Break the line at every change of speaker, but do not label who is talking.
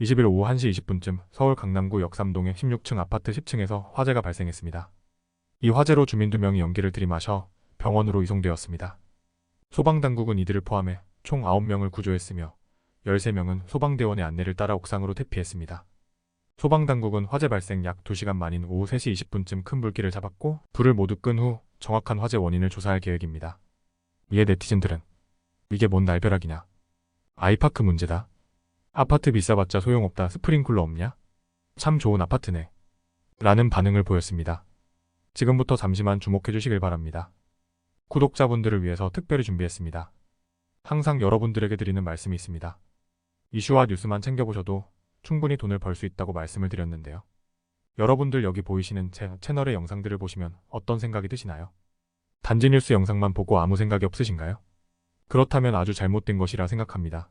20일 오후 1시 20분쯤 서울 강남구 역삼동의 16층 아파트 10층에서 화재가 발생했습니다. 이 화재로 주민 2명이 연기를 들이마셔 병원으로 이송되었습니다. 소방당국은 이들을 포함해 총 9명을 구조했으며 13명은 소방대원의 안내를 따라 옥상으로 퇴피했습니다. 소방당국은 화재 발생 약 2시간 만인 오후 3시 20분쯤 큰 불길을 잡았고 불을 모두 끈 후 정확한 화재 원인을 조사할 계획입니다. 이에 네티즌들은 이게 뭔 날벼락이냐. 아이파크 문제다. 아파트 비싸봤자 소용없다. 스프링쿨러 없냐? 참 좋은 아파트네. 라는 반응을 보였습니다. 지금부터 잠시만 주목해 주시길 바랍니다. 구독자분들을 위해서 특별히 준비했습니다. 항상 여러분들에게 드리는 말씀이 있습니다. 이슈와 뉴스만 챙겨보셔도 충분히 돈을 벌 수 있다고 말씀을 드렸는데요. 여러분들 여기 보이시는 제 채널의 영상들을 보시면 어떤 생각이 드시나요? 단지 뉴스 영상만 보고 아무 생각이 없으신가요? 그렇다면 아주 잘못된 것이라 생각합니다.